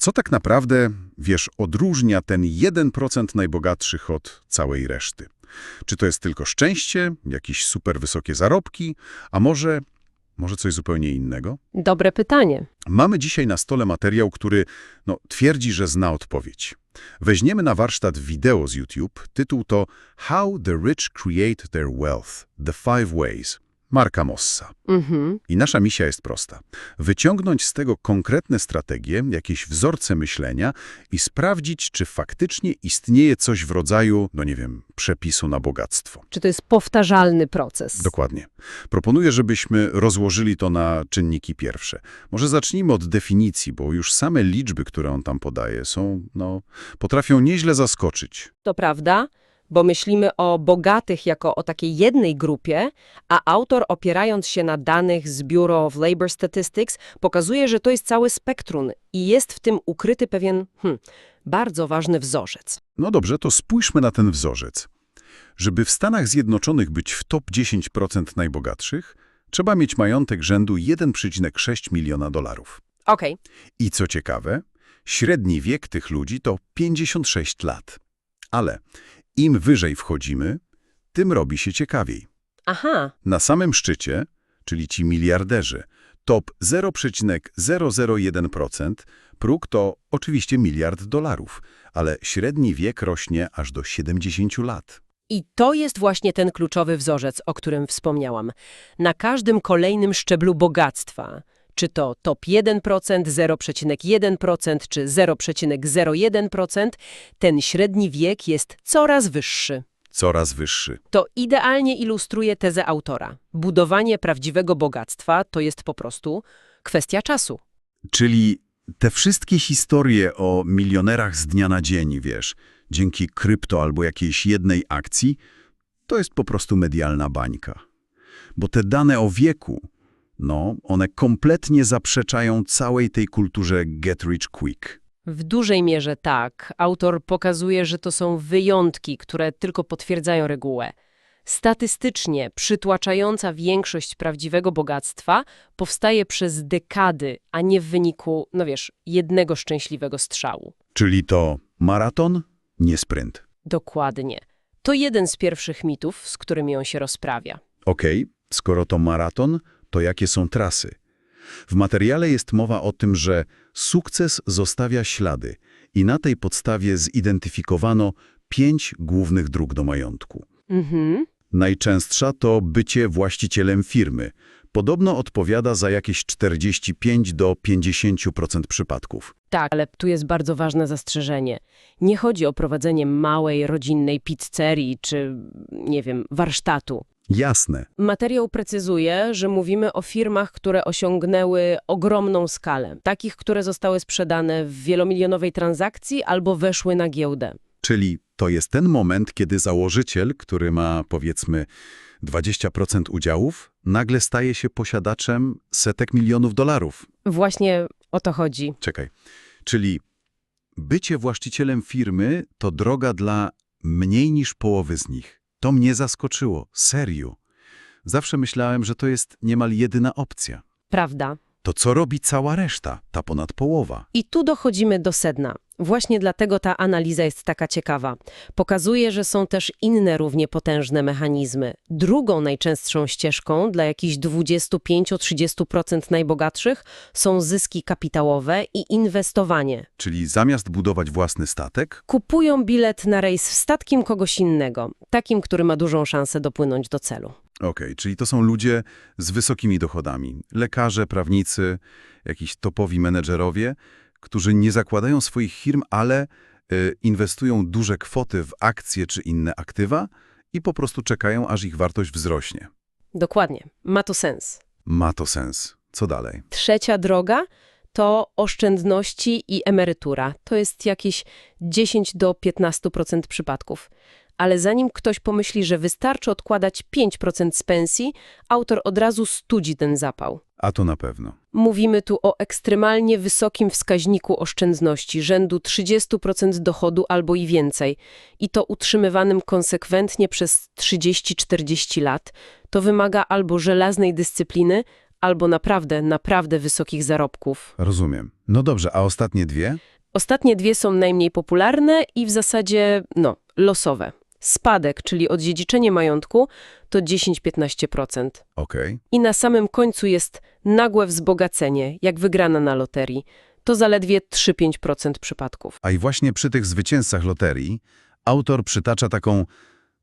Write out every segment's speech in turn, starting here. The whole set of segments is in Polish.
Co tak naprawdę, wiesz, odróżnia ten 1% najbogatszych od całej reszty? Czy to jest tylko szczęście, jakieś super wysokie zarobki, a może, może coś zupełnie innego? Dobre pytanie. Mamy dzisiaj na stole materiał, który no, twierdzi, że zna odpowiedź. Weźmiemy na warsztat wideo z YouTube. Tytuł to How the Rich Create Their Wealth – The Five Ways. Marka Mossa. Mhm. I nasza misja jest prosta. Wyciągnąć z tego konkretne strategie, jakieś wzorce myślenia i sprawdzić, czy faktycznie istnieje coś w rodzaju, no nie wiem, przepisu na bogactwo. Czy to jest powtarzalny proces? Dokładnie. Proponuję, żebyśmy rozłożyli to na czynniki pierwsze. Może zacznijmy od definicji, bo już same liczby, które on tam podaje, są, no, potrafią nieźle zaskoczyć. To prawda, bo myślimy o bogatych jako o takiej jednej grupie, a autor opierając się na danych z Bureau of Labor Statistics pokazuje, że to jest całe spektrum i jest w tym ukryty pewien, hm, bardzo ważny wzorzec. No dobrze, to spójrzmy na ten wzorzec. Żeby w Stanach Zjednoczonych być w top 10% najbogatszych, trzeba mieć majątek rzędu 1,6 miliona dolarów. Okej, I co ciekawe, średni wiek tych ludzi to 56 lat. Ale im wyżej wchodzimy, tym robi się ciekawiej. aha, Na samym szczycie, czyli ci miliarderzy, top 0,001%, próg to oczywiście miliard dolarów, ale średni wiek rośnie aż do 70 lat. I to jest właśnie ten kluczowy wzorzec, o którym wspomniałam. Na każdym kolejnym szczeblu bogactwa, czy to top 1%, 0,1% czy 0,01%, ten średni wiek jest coraz wyższy. Coraz wyższy. To idealnie ilustruje tezę autora. Budowanie prawdziwego bogactwa to jest po prostu kwestia czasu. Czyli te wszystkie historie o milionerach z dnia na dzień, wiesz, dzięki krypto albo jakiejś jednej akcji, to jest po prostu medialna bańka. Bo te dane o wieku, no, one kompletnie zaprzeczają całej tej kulturze get rich quick. W dużej mierze tak. Autor pokazuje, że to są wyjątki, które tylko potwierdzają regułę. Statystycznie przytłaczająca większość prawdziwego bogactwa powstaje przez dekady, a nie w wyniku, no wiesz, jednego szczęśliwego strzału. Czyli to maraton, nie sprint. Dokładnie. To jeden z pierwszych mitów, z którymi on się rozprawia. Okej, skoro to maraton, to jakie są trasy? W materiale jest mowa o tym, że sukces zostawia ślady i na tej podstawie zidentyfikowano pięć głównych dróg do majątku. Mhm. Najczęstsza to bycie właścicielem firmy. Podobno odpowiada za jakieś 45 do 50% przypadków. Tak, ale tu jest bardzo ważne zastrzeżenie. Nie chodzi o prowadzenie małej, rodzinnej pizzerii czy, nie wiem, warsztatu. Jasne. Materiał precyzuje, że mówimy o firmach, które osiągnęły ogromną skalę, takich, które zostały sprzedane w wielomilionowej transakcji albo weszły na giełdę. Czyli to jest ten moment, kiedy założyciel, który ma powiedzmy 20% udziałów, nagle staje się posiadaczem setek milionów dolarów. Właśnie o to chodzi. Czekaj. Czyli bycie właścicielem firmy to droga dla mniej niż połowy z nich. To mnie zaskoczyło. Serio. Zawsze myślałem, że to jest niemal jedyna opcja. Prawda? To co robi cała reszta, ta ponad połowa? I tu dochodzimy do sedna. Właśnie dlatego ta analiza jest taka ciekawa. Pokazuje, że są też inne równie potężne mechanizmy. Drugą najczęstszą ścieżką dla jakichś 25-30% najbogatszych są zyski kapitałowe i inwestowanie. Czyli zamiast budować własny statek, Kupują bilet na rejs statkiem kogoś innego, takim, który ma dużą szansę dopłynąć do celu. Okej, czyli to są ludzie z wysokimi dochodami. Lekarze, prawnicy, jakiś topowi menedżerowie, którzy nie zakładają swoich firm, ale y, inwestują duże kwoty w akcje czy inne aktywa i po prostu czekają, aż ich wartość wzrośnie. Dokładnie, ma to sens. Ma to sens. Co dalej? Trzecia droga to oszczędności i emerytura. To jest jakieś 10 do 15% przypadków. Ale zanim ktoś pomyśli, że wystarczy odkładać 5% z pensji, autor od razu studzi ten zapał. A to na pewno. Mówimy tu o ekstremalnie wysokim wskaźniku oszczędności, rzędu 30% dochodu albo i więcej, i to utrzymywanym konsekwentnie przez 30-40 lat. To wymaga albo żelaznej dyscypliny, albo naprawdę, naprawdę wysokich zarobków. Rozumiem. No dobrze, a ostatnie dwie? Ostatnie dwie są najmniej popularne i w zasadzie, no, losowe. Spadek, czyli odziedziczenie majątku, to 10-15%. Okej. I na samym końcu jest nagłe wzbogacenie, jak wygrana na loterii. To zaledwie 3-5% przypadków. A i właśnie przy tych zwycięzcach loterii autor przytacza taką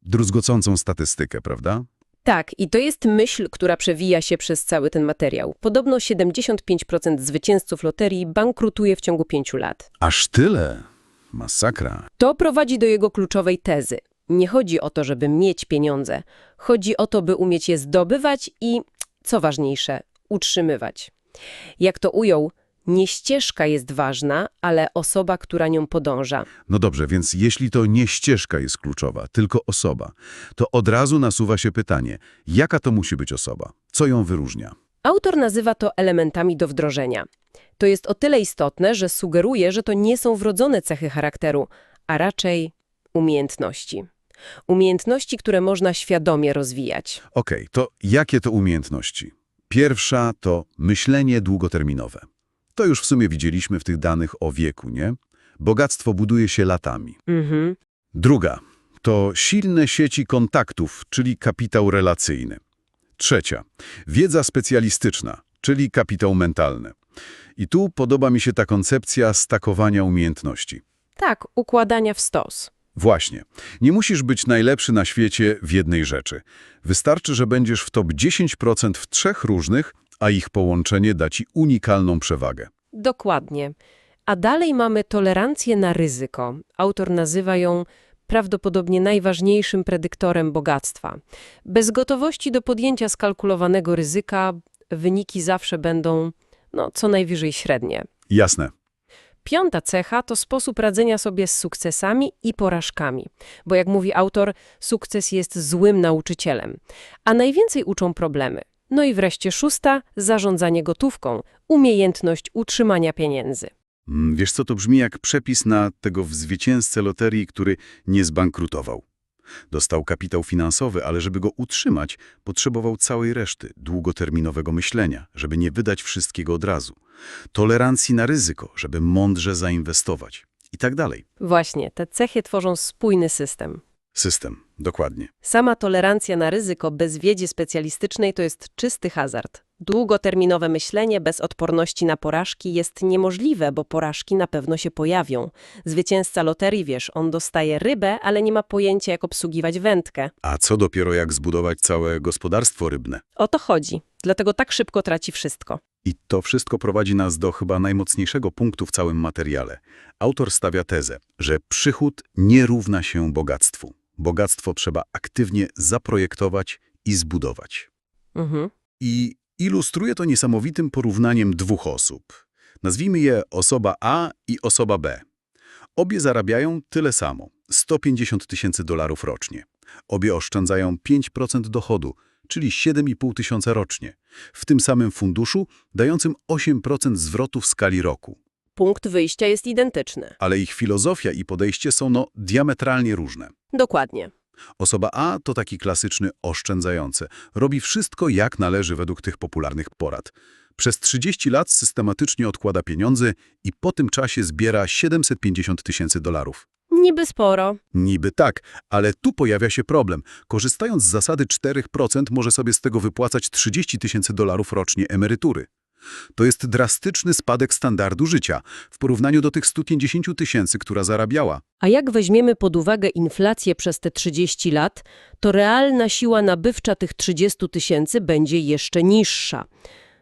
druzgocącą statystykę, prawda? Tak, i to jest myśl, która przewija się przez cały ten materiał. Podobno 75% zwycięzców loterii bankrutuje w ciągu 5 lat. Aż tyle? Masakra. To prowadzi do jego kluczowej tezy. Nie chodzi o to, żeby mieć pieniądze. Chodzi o to, by umieć je zdobywać i, co ważniejsze, utrzymywać. Jak to ujął, nie ścieżka jest ważna, ale osoba, która nią podąża. No dobrze, więc jeśli to nie ścieżka jest kluczowa, tylko osoba, to od razu nasuwa się pytanie, jaka to musi być osoba? Co ją wyróżnia? Autor nazywa to elementami do wdrożenia. To jest o tyle istotne, że sugeruje, że to nie są wrodzone cechy charakteru, a raczej umiejętności. Umiejętności, które można świadomie rozwijać. Okej, to jakie to umiejętności? Pierwsza to myślenie długoterminowe. To już w sumie widzieliśmy w tych danych o wieku, nie? Bogactwo buduje się latami. Mhm. Druga to silne sieci kontaktów, czyli kapitał relacyjny. Trzecia wiedza specjalistyczna, czyli kapitał mentalny. I tu podoba mi się ta koncepcja stakowania umiejętności. Tak, układania w stos. Właśnie. Nie musisz być najlepszy na świecie w jednej rzeczy. Wystarczy, że będziesz w top 10% w trzech różnych, a ich połączenie da ci unikalną przewagę. Dokładnie. A dalej mamy tolerancję na ryzyko. Autor nazywa ją prawdopodobnie najważniejszym predyktorem bogactwa. Bez gotowości do podjęcia skalkulowanego ryzyka wyniki zawsze będą no, co najwyżej średnie. Jasne. Piąta cecha to sposób radzenia sobie z sukcesami i porażkami, bo jak mówi autor, sukces jest złym nauczycielem, a najwięcej uczą problemy. No i wreszcie szósta, zarządzanie gotówką, umiejętność utrzymania pieniędzy. Mm, Wiesz co, to brzmi jak przepis na tego zwycięzcę loterii, który nie zbankrutował. Dostał kapitał finansowy, ale żeby go utrzymać, potrzebował całej reszty, długoterminowego myślenia, żeby nie wydać wszystkiego od razu, tolerancji na ryzyko, żeby mądrze zainwestować i tak dalej. Właśnie, te cechy tworzą spójny system. System, dokładnie. Sama tolerancja na ryzyko bez wiedzy specjalistycznej to jest czysty hazard. Długoterminowe myślenie bez odporności na porażki jest niemożliwe, bo porażki na pewno się pojawią. Zwycięzca loterii, wiesz, on dostaje rybę, ale nie ma pojęcia, jak obsługiwać wędkę. A co dopiero jak zbudować całe gospodarstwo rybne? O to chodzi. Dlatego tak szybko traci wszystko. I to wszystko prowadzi nas do chyba najmocniejszego punktu w całym materiale. Autor stawia tezę, że przychód nie równa się bogactwu. Bogactwo trzeba aktywnie zaprojektować i zbudować. Mhm. I ilustruje to niesamowitym porównaniem dwóch osób. Nazwijmy je osoba A i osoba B. Obie zarabiają tyle samo, 150 tysięcy dolarów rocznie. Obie oszczędzają 5% dochodu, czyli 7,5 tysiąca rocznie, w tym samym funduszu dającym 8% zwrotu w skali roku. Punkt wyjścia jest identyczny. Ale ich filozofia i podejście są no diametralnie różne. Dokładnie. Osoba A to taki klasyczny oszczędzający. Robi wszystko jak należy według tych popularnych porad. Przez 30 lat systematycznie odkłada pieniądze i po tym czasie zbiera 750 tysięcy dolarów. Niby sporo. Niby tak, ale tu pojawia się problem. Korzystając z zasady 4% może sobie z tego wypłacać 30 tysięcy dolarów rocznie emerytury. To jest drastyczny spadek standardu życia w porównaniu do tych 150 tysięcy, która zarabiała. A jak weźmiemy pod uwagę inflację przez te 30 lat, to realna siła nabywcza tych 30 tysięcy będzie jeszcze niższa.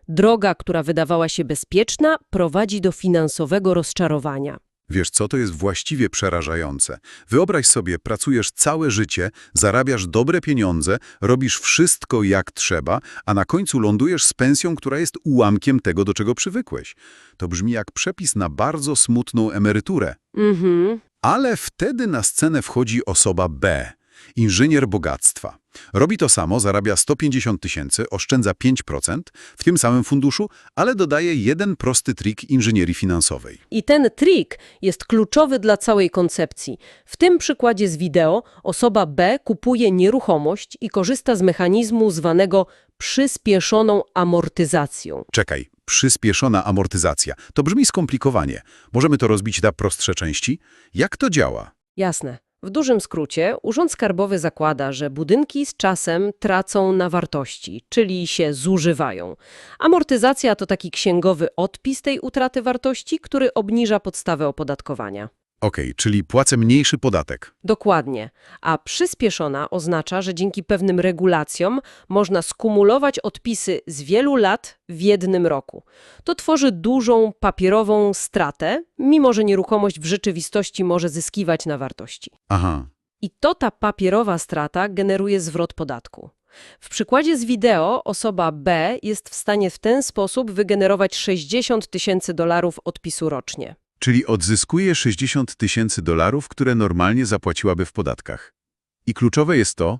Droga, która wydawała się bezpieczna, prowadzi do finansowego rozczarowania. Wiesz co, to jest właściwie przerażające. Wyobraź sobie, pracujesz całe życie, zarabiasz dobre pieniądze, robisz wszystko jak trzeba, a na końcu lądujesz z pensją, która jest ułamkiem tego, do czego przywykłeś. To brzmi jak przepis na bardzo smutną emeryturę. Mhm. Ale wtedy na scenę wchodzi osoba B. Inżynier bogactwa. Robi to samo, zarabia 150 tysięcy, oszczędza 5% w tym samym funduszu, ale dodaje jeden prosty trik inżynierii finansowej. I ten trik jest kluczowy dla całej koncepcji. W tym przykładzie z wideo osoba B kupuje nieruchomość i korzysta z mechanizmu zwanego przyspieszoną amortyzacją. Czekaj, przyspieszona amortyzacja. To brzmi skomplikowanie. Możemy to rozbić na prostsze części? Jak to działa? Jasne. W dużym skrócie, Urząd Skarbowy zakłada, że budynki z czasem tracą na wartości, czyli się zużywają. Amortyzacja to taki księgowy odpis tej utraty wartości, który obniża podstawę opodatkowania. Okej, czyli płacę mniejszy podatek. Dokładnie. A przyspieszona oznacza, że dzięki pewnym regulacjom można skumulować odpisy z wielu lat w jednym roku. To tworzy dużą papierową stratę, mimo że nieruchomość w rzeczywistości może zyskiwać na wartości. Aha, I to ta papierowa strata generuje zwrot podatku. W przykładzie z wideo osoba B jest w stanie w ten sposób wygenerować 60 tysięcy dolarów odpisu rocznie. Czyli odzyskuje 60 tysięcy dolarów, które normalnie zapłaciłaby w podatkach. I kluczowe jest to,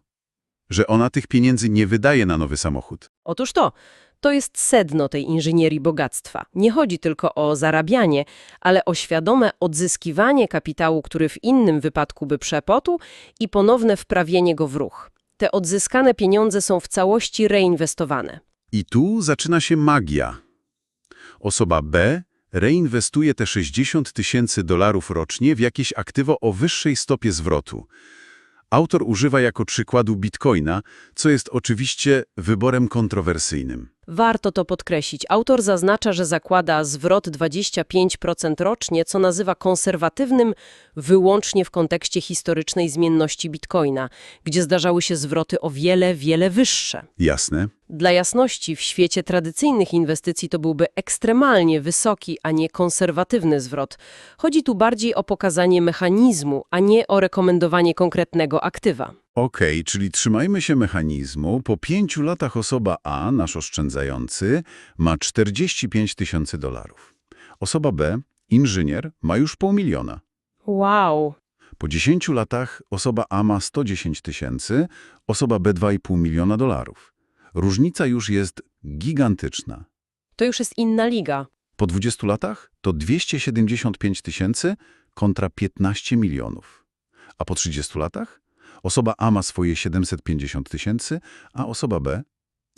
że ona tych pieniędzy nie wydaje na nowy samochód. Otóż to, to jest sedno tej inżynierii bogactwa. Nie chodzi tylko o zarabianie, ale o świadome odzyskiwanie kapitału, który w innym wypadku by przepotu i ponowne wprawienie go w ruch. Te odzyskane pieniądze są w całości reinwestowane. I tu zaczyna się magia. Osoba B reinwestuje te 60 tysięcy dolarów rocznie w jakieś aktywo o wyższej stopie zwrotu. Autor używa jako przykładu bitcoina, co jest oczywiście wyborem kontrowersyjnym. Warto to podkreślić. Autor zaznacza, że zakłada zwrot 25% rocznie, co nazywa konserwatywnym wyłącznie w kontekście historycznej zmienności bitcoina, gdzie zdarzały się zwroty o wiele, wiele wyższe. Jasne? Dla jasności, w świecie tradycyjnych inwestycji to byłby ekstremalnie wysoki, a nie konserwatywny zwrot. Chodzi tu bardziej o pokazanie mechanizmu, a nie o rekomendowanie konkretnego aktywa. Okej, czyli trzymajmy się mechanizmu. Po pięciu latach osoba A, nasz oszczędzający, ma 45 tysięcy dolarów. Osoba B, inżynier, ma już pół miliona. Wow! Po 10 latach osoba A ma 110 tysięcy, osoba B 2,5 miliona dolarów. Różnica już jest gigantyczna. To już jest inna liga. Po 20 latach to 275 tysięcy kontra 15 milionów. A po 30 latach osoba A ma swoje 750 tysięcy, a osoba B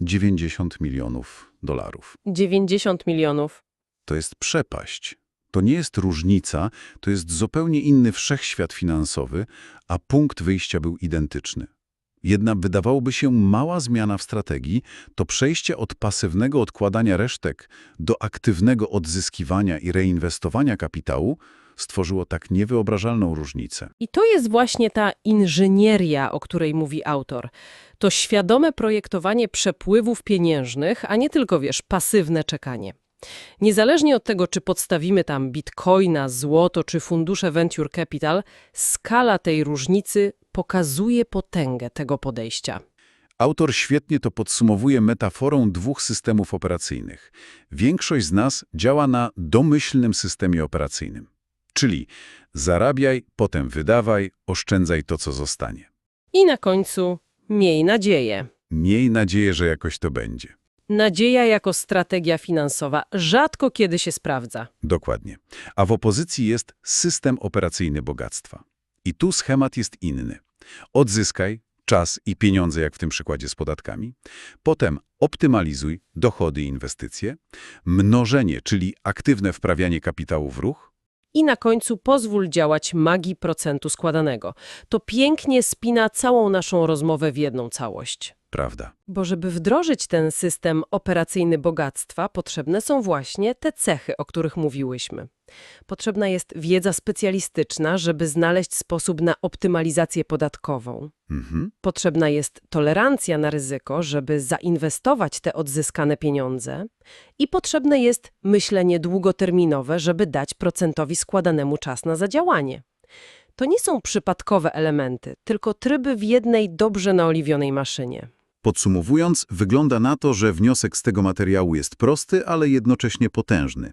90 milionów dolarów. 90 milionów. To jest przepaść. To nie jest różnica, to jest zupełnie inny wszechświat finansowy, a punkt wyjścia był identyczny. Jedna wydawałoby się mała zmiana w strategii to przejście od pasywnego odkładania resztek do aktywnego odzyskiwania i reinwestowania kapitału stworzyło tak niewyobrażalną różnicę. I to jest właśnie ta inżynieria, o której mówi autor. To świadome projektowanie przepływów pieniężnych, a nie tylko, wiesz, pasywne czekanie. Niezależnie od tego, czy podstawimy tam bitcoina, złoto czy fundusze venture capital, skala tej różnicy pokazuje potęgę tego podejścia. Autor świetnie to podsumowuje metaforą dwóch systemów operacyjnych. Większość z nas działa na domyślnym systemie operacyjnym. Czyli zarabiaj, potem wydawaj, oszczędzaj to, co zostanie. I na końcu miej nadzieję. Miej nadzieję, że jakoś to będzie. Nadzieja jako strategia finansowa rzadko kiedy się sprawdza. Dokładnie. A w opozycji jest system operacyjny bogactwa. I tu schemat jest inny. Odzyskaj czas i pieniądze, jak w tym przykładzie z podatkami. Potem optymalizuj dochody i inwestycje. Mnożenie, czyli aktywne wprawianie kapitału w ruch. I na końcu pozwól działać magii procentu składanego. To pięknie spina całą naszą rozmowę w jedną całość. Prawda. Bo żeby wdrożyć ten system operacyjny bogactwa, potrzebne są właśnie te cechy, o których mówiłyśmy. Potrzebna jest wiedza specjalistyczna, żeby znaleźć sposób na optymalizację podatkową. Mhm. Potrzebna jest tolerancja na ryzyko, żeby zainwestować te odzyskane pieniądze. I potrzebne jest myślenie długoterminowe, żeby dać procentowi składanemu czas na zadziałanie. To nie są przypadkowe elementy, tylko tryby w jednej dobrze naoliwionej maszynie. Podsumowując, wygląda na to, że wniosek z tego materiału jest prosty, ale jednocześnie potężny.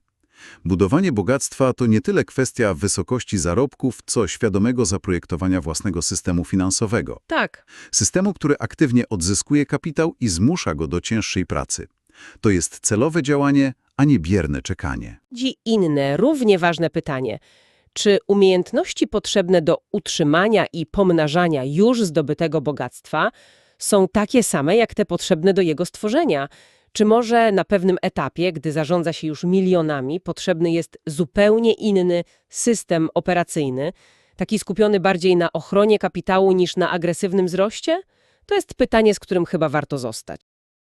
Budowanie bogactwa to nie tyle kwestia wysokości zarobków, co świadomego zaprojektowania własnego systemu finansowego. Tak. Systemu, który aktywnie odzyskuje kapitał i zmusza go do cięższej pracy. To jest celowe działanie, a nie bierne czekanie. Dzi inne, równie ważne pytanie. Czy umiejętności potrzebne do utrzymania i pomnażania już zdobytego bogactwa są takie same jak te potrzebne do jego stworzenia? Czy może na pewnym etapie, gdy zarządza się już milionami, potrzebny jest zupełnie inny system operacyjny, taki skupiony bardziej na ochronie kapitału niż na agresywnym wzroście? To jest pytanie, z którym chyba warto zostać.